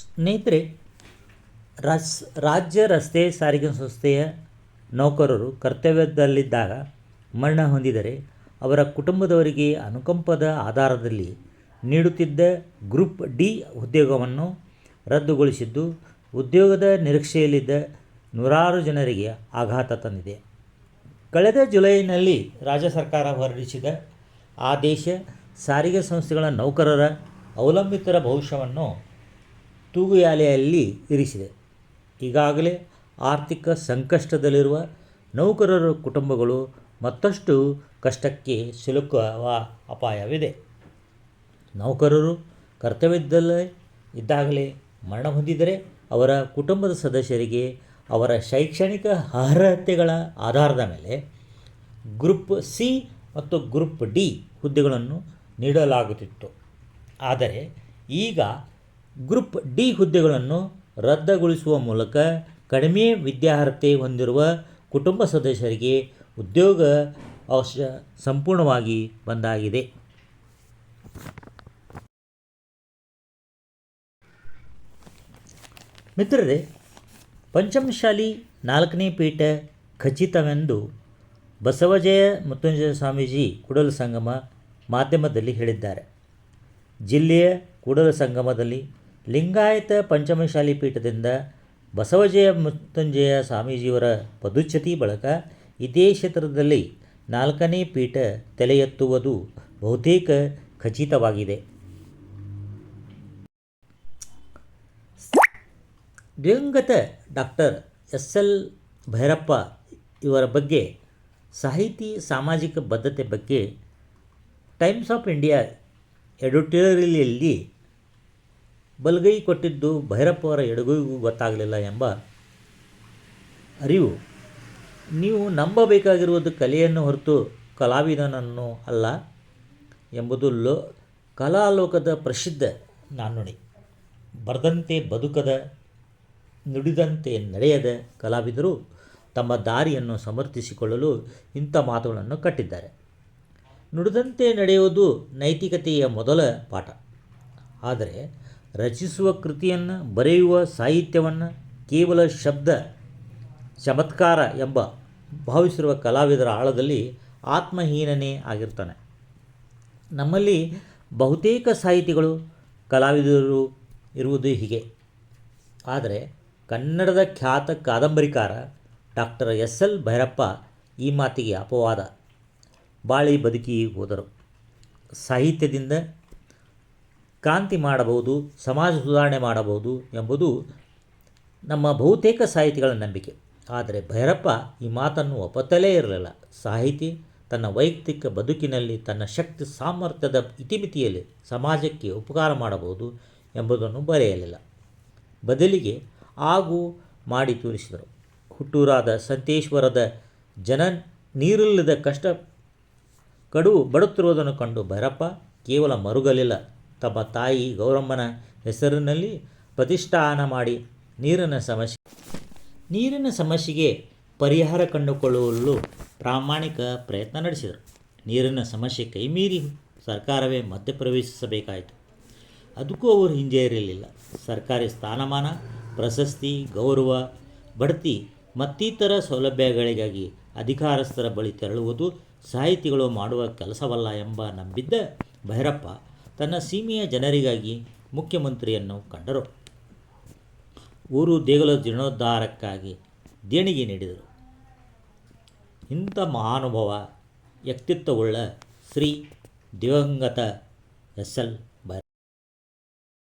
ಸ್ನೇಹಿತರೆ, ರಸ್, ರಾಜ್ಯ ರಸ್ತೆ ಸಾರಿಗೆ ಸಂಸ್ಥೆಯ ನೌಕರರು ಕರ್ತವ್ಯದಲ್ಲಿದ್ದಾಗ ಮರಣ ಹೊಂದಿದರೆ ಅವರ ಕುಟುಂಬದವರಿಗೆ ಅನುಕಂಪದ ಆಧಾರದಲ್ಲಿ ನೀಡುತ್ತಿದ್ದ ಗ್ರೂಪ್ ಡಿ ಉದ್ಯೋಗವನ್ನು ರದ್ದುಗೊಳಿಸಿದ್ದು, ಉದ್ಯೋಗದ ನಿರೀಕ್ಷೆಯಲ್ಲಿದ್ದ ನೂರಾರು ಜನರಿಗೆ ಆಘಾತ ತಂದಿದೆ. ಕಳೆದ ಜುಲೈನಲ್ಲಿ ರಾಜ್ಯ ಸರ್ಕಾರ ಹೊರಡಿಸಿದ ಆದೇಶ, ಸಾರಿಗೆ ಸಂಸ್ಥೆಗಳ ನೌಕರರ ಅವಲಂಬಿತರ ಭವಿಷ್ಯವನ್ನು ತೂಗುಯಾಲೆಯಲ್ಲಿ ಇರಿಸಿದೆ. ಈಗಾಗಲೇ ಆರ್ಥಿಕ ಸಂಕಷ್ಟದಲ್ಲಿರುವ ನೌಕರರ ಕುಟುಂಬಗಳು ಮತ್ತಷ್ಟು ಕಷ್ಟಕ್ಕೆ ಸಿಲುಕುವ ಅಪಾಯವಿದೆ. ನೌಕರರು ಕರ್ತವ್ಯದಲ್ಲೇ ಇದ್ದಾಗಲೇ ಮರಣ ಹೊಂದಿದರೆ ಅವರ ಕುಟುಂಬದ ಸದಸ್ಯರಿಗೆ ಅವರ ಶೈಕ್ಷಣಿಕ ಅರ್ಹತೆಗಳ ಆಧಾರದ ಮೇಲೆ ಗ್ರೂಪ್ ಸಿ ಮತ್ತು ಗ್ರೂಪ್ ಡಿ ಹುದ್ದೆಗಳನ್ನು ನೀಡಲಾಗುತ್ತಿತ್ತು. ಆದರೆ ಈಗ ಗ್ರೂಪ್ ಡಿ ಹುದ್ದೆಗಳನ್ನು ರದ್ದುಗೊಳಿಸುವ ಮೂಲಕ ಕಡಿಮೆ ವಿದ್ಯಾರ್ಹತೆ ಹೊಂದಿರುವ ಕುಟುಂಬ ಸದಸ್ಯರಿಗೆ ಉದ್ಯೋಗ ಅವಶ್ಯ ಸಂಪೂರ್ಣವಾಗಿ ಬಂದಾಗಿದೆ. ಮಿತ್ರರೇ ಪಂಚಮಶಾಲಿ ನಾಲ್ಕನೇ ಪೀಠ ಖಚಿತವೆಂದು ಬಸವಜಯ ಮೃತ್ಯುಂಜಯ ಸ್ವಾಮೀಜಿ ಕೂಡಲ ಸಂಗಮ ಮಾಧ್ಯಮದಲ್ಲಿ ಹೇಳಿದ್ದಾರೆ. ಜಿಲ್ಲೆಯ ಕೂಡಲ ಸಂಗಮದಲ್ಲಿ ಲಿಂಗಾಯತ ಪಂಚಮಶಾಲಿ ಪೀಠದಿಂದ ಬಸವಜಯ ಮೃತ್ಯುಂಜಯ ಸ್ವಾಮೀಜಿಯವರ ಪದುಚ್ಛತಿ ಬಳಕ ಇದೇ ಕ್ಷೇತ್ರದಲ್ಲಿ ನಾಲ್ಕನೇ ಪೀಠ ತಲೆ ಎತ್ತುವುದು ಬಹುತೇಕ ಖಚಿತವಾಗಿದೆ. ದಿವಂಗತ ಡಾಕ್ಟರ್ ಎಸ್ ಎಲ್ ಭೈರಪ್ಪ ಇವರ ಬಗ್ಗೆ ಸಾಹಿತಿ ಸಾಮಾಜಿಕ ಬದ್ಧತೆ ಬಗ್ಗೆ ಟೈಮ್ಸ್ ಆಫ್ ಇಂಡಿಯಾ ಎಡಿಟೋರಿಯಲಲ್ಲಿ ಬಲಗೈ ಕೊಟ್ಟಿದ್ದು ಭೈರಪ್ಪವರ ಎಡಗೈಗೂ ಗೊತ್ತಾಗಲಿಲ್ಲ ಎಂಬ ಅರಿವು. ನೀವು ನಂಬಬೇಕಾಗಿರುವುದು ಕಲೆಯನ್ನು ಹೊರತು ಕಲಾವಿದನನ್ನು ಅಲ್ಲ ಎಂಬುದು ಲೋ, ಕಲಾಲೋಕದ ಪ್ರಸಿದ್ಧ ನಾಣ್ಣುಡಿ. ಬರೆದಂತೆ ಬದುಕದ, ನುಡಿದಂತೆ ನಡೆಯದ ಕಲಾವಿದರು ತಮ್ಮ ದಾರಿಯನ್ನು ಸಮರ್ಥಿಸಿಕೊಳ್ಳಲು ಇಂಥ ಮಾತುಗಳನ್ನು ಕಟ್ಟಿದ್ದಾರೆ. ನುಡಿದಂತೆ ನಡೆಯುವುದು ನೈತಿಕತೆಯ ಮೊದಲ ಪಾಠ. ಆದರೆ ರಚಿಸುವ ಕೃತಿಯನ್ನು, ಬರೆಯುವ ಸಾಹಿತ್ಯವನ್ನು ಕೇವಲ ಶಬ್ದ, ಚಮತ್ಕಾರ ಎಂಬ ಭಾವಿಸಿರುವ ಕಲಾವಿದರ ಆಳದಲ್ಲಿ ಆತ್ಮಹೀನನೇ ಆಗಿರ್ತಾನೆ. ನಮ್ಮಲ್ಲಿ ಬಹುತೇಕ ಸಾಹಿತಿಗಳು, ಕಲಾವಿದರು ಇರುವುದು ಹೀಗೆ. ಆದರೆ ಕನ್ನಡದ ಖ್ಯಾತ ಕಾದಂಬರಿಕಾರ ಡಾಕ್ಟರ್ ಎಸ್ ಎಲ್ ಭೈರಪ್ಪ ಈ ಮಾತಿಗೆ ಅಪವಾದ. ಬಾಳಿ ಬದುಕಿ ಹೋದರು. ಸಾಹಿತ್ಯದಿಂದ ಕ್ರಾಂತಿ ಮಾಡಬಹುದು, ಸಮಾಜ ಸುಧಾರಣೆ ಮಾಡಬಹುದು ಎಂಬುದು ನಮ್ಮ ಬಹುತೇಕ ಸಾಹಿತಿಗಳ ನಂಬಿಕೆ. ಆದರೆ ಭೈರಪ್ಪ ಈ ಮಾತನ್ನು ಒಪ್ಪತ್ತಲೇ ಇರಲಿಲ್ಲ. ಸಾಹಿತಿ ತನ್ನ ವೈಯಕ್ತಿಕ ಬದುಕಿನಲ್ಲಿ ತನ್ನ ಶಕ್ತಿ, ಸಾಮರ್ಥ್ಯದ ಇತಿಮಿತಿಯಲ್ಲಿ ಸಮಾಜಕ್ಕೆ ಉಪಕಾರ ಮಾಡಬಹುದು ಎಂಬುದನ್ನು ಬರೆಯಲಿಲ್ಲ. ಬದಲಿಗೆ ಆಗು ಮಾಡಿ ತೋರಿಸಿದರು. ಹುಟ್ಟೂರಾದ ಸಂತೇಶ್ವರದ ಜನ ನೀರಿಲ್ಲದ ಕಷ್ಟ, ಕಡು ಬಡುತ್ತಿರುವುದನ್ನು ಕಂಡು ಭೈರಪ್ಪ ಕೇವಲ ಮರುಗಲಿಲ್ಲ. ತಮ್ಮ ತಾಯಿ ಗೌರಮ್ಮನ ಹೆಸರಿನಲ್ಲಿ ಪ್ರತಿಷ್ಠಾನ ಮಾಡಿ ನೀರಿನ ಸಮಸ್ಯೆ ನೀರಿನ ಸಮಸ್ಯೆಗೆ ಪರಿಹಾರ ಕಂಡುಕೊಳ್ಳಲು ಪ್ರಾಮಾಣಿಕ ಪ್ರಯತ್ನ ನಡೆಸಿದರು. ನೀರಿನ ಸಮಸ್ಯೆ ಕೈಮೀರಿ ಸರ್ಕಾರವೇ ಮಧ್ಯಪ್ರವೇಶಿಸಬೇಕಾಯಿತು ಅದಕ್ಕೂ ಅವರು ಹಿಂಜರಿಯಲಿಲ್ಲ ಸರ್ಕಾರಿ ಸ್ಥಾನಮಾನ, ಪ್ರಶಸ್ತಿ, ಗೌರವ, ಬಡ್ತಿ ಮತ್ತಿತರ ಸೌಲಭ್ಯಗಳಿಗಾಗಿ ಅಧಿಕಾರಸ್ಥರ ಬಳಿ ತೆರಳುವುದು ಸಾಹಿತಿಗಳು ಮಾಡುವ ಕೆಲಸವಲ್ಲ ಎಂಬ ನಂಬಿದ್ದ ಭೈರಪ್ಪ ತನ್ನ ಸೀಮೆಯ ಜನರಿಗಾಗಿ ಮುಖ್ಯಮಂತ್ರಿಯನ್ನು ಕಂಡರು. ಊರು ದೇಗುಲ ಜೀರ್ಣೋದ್ಧಾರಕ್ಕಾಗಿ ದೇಣಿಗೆ ನೀಡಿದರು. ಇಂಥ ಮಹಾನುಭವ ವ್ಯಕ್ತಿತ್ವವುಳ್ಳ ಶ್ರೀ ದಿವಂಗತ ಎಸ್ ಎಲ್